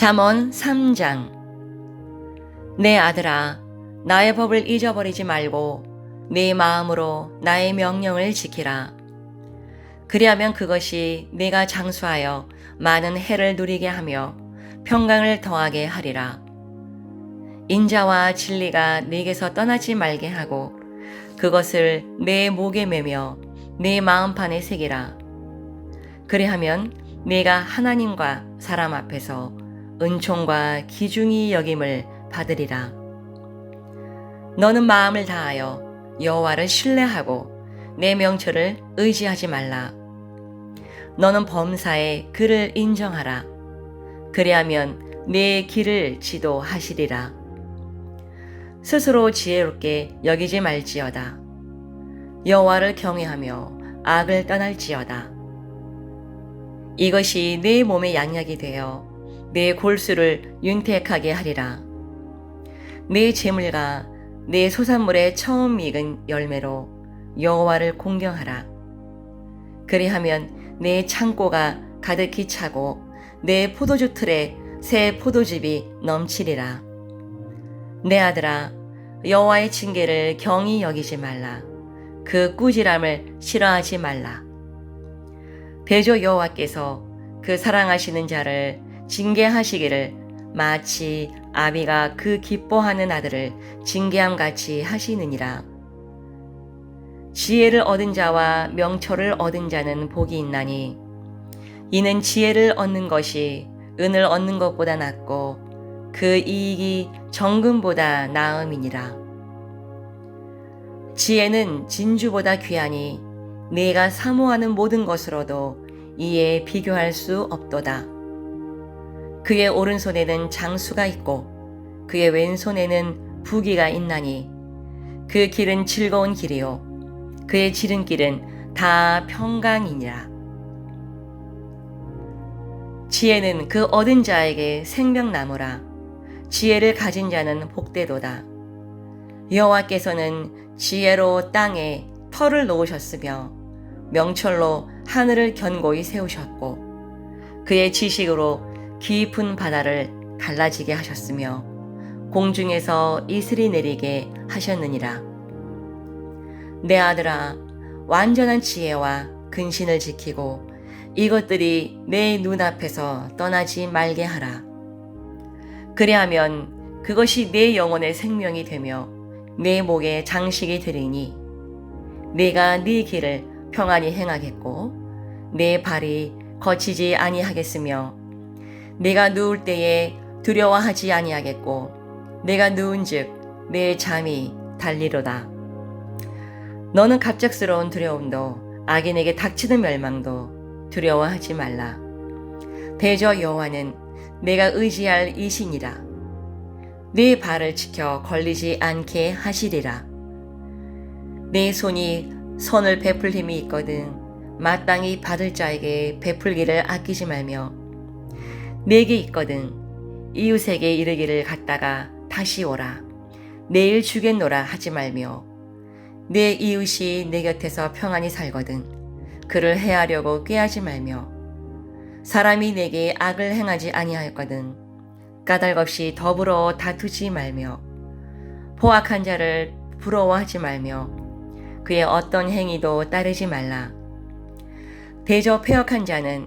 잠언 3장. 내 아들아 나의 법을 잊어버리지 말고 네 마음으로 나의 명령을 지키라. 그리하면 그것이 네가 장수하여 많은 해를 누리게 하며 평강을 더하게 하리라. 인자와 진리가 네게서 떠나지 말게 하고 그것을 내 목에 매며 내 마음판에 새기라. 그리하면 네가 하나님과 사람 앞에서 은총과 기중이 여김을 받으리라. 너는 마음을 다하여 여호와를 신뢰하고 내 명철을 의지하지 말라. 너는 범사에 그를 인정하라. 그리하면 내 길을 지도하시리라. 스스로 지혜롭게 여기지 말지어다. 여호와를 경외하며 악을 떠날지어다. 이것이 내 몸의 양약이 되어 내 골수를 윤택하게 하리라. 내 재물과 내 소산물의 처음 익은 열매로 여호와를 공경하라. 그리하면 내 창고가 가득히 차고 내 포도주 틀에 새 포도즙이 넘치리라. 내 아들아, 여호와의 징계를 경히 여기지 말라. 그 꾸지람을 싫어하지 말라. 대조 여호와께서 그 사랑하시는 자를 징계하시기를 마치 아비가 그 기뻐하는 아들을 징계함 같이 하시느니라. 지혜를 얻은 자와 명철을 얻은 자는 복이 있나니 이는 지혜를 얻는 것이 은을 얻는 것보다 낫고 그 이익이 정금보다 나음이니라. 지혜는 진주보다 귀하니 네가 사모하는 모든 것으로도 이에 비교할 수 없도다. 그의 오른손에는 장수가 있고 그의 왼손에는 부기가 있나니 그 길은 즐거운 길이요 그의 지름길은 다 평강이니라. 지혜는 그 얻은 자에게 생명나무라 지혜를 가진 자는 복되도다. 여호와께서는 지혜로 땅에 털을 놓으셨으며 명철로 하늘을 견고히 세우셨고 그의 지식으로 깊은 바다를 갈라지게 하셨으며 공중에서 이슬이 내리게 하셨느니라. 내 아들아, 완전한 지혜와 근신을 지키고 이것들이 내 눈앞에서 떠나지 말게 하라. 그리하면 그것이 내 영혼의 생명이 되며 내 목의 장식이 되리니 내가 네 길을 평안히 행하겠고 내 발이 거치지 아니하겠으며 내가 누울 때에 두려워하지 아니하겠고 내가 누운즉 내 잠이 달리로다. 너는 갑작스러운 두려움도 악인에게 닥치는 멸망도 두려워하지 말라. 대저 여호와는 내가 의지할 이신이라. 네 발을 지켜 걸리지 않게 하시리라. 내 손이 선을 베풀 힘이 있거든 마땅히 받을 자에게 베풀기를 아끼지 말며 내게 있거든. 이웃에게 이르기를 갔다가 다시 오라. 내일 주겠노라 하지 말며. 내 이웃이 내 곁에서 평안히 살거든. 그를 해하려고 꾀하지 말며. 사람이 내게 악을 행하지 아니하였거든. 까닭없이 더불어 다투지 말며. 포악한 자를 부러워하지 말며. 그의 어떤 행위도 따르지 말라. 대저 폐역한 자는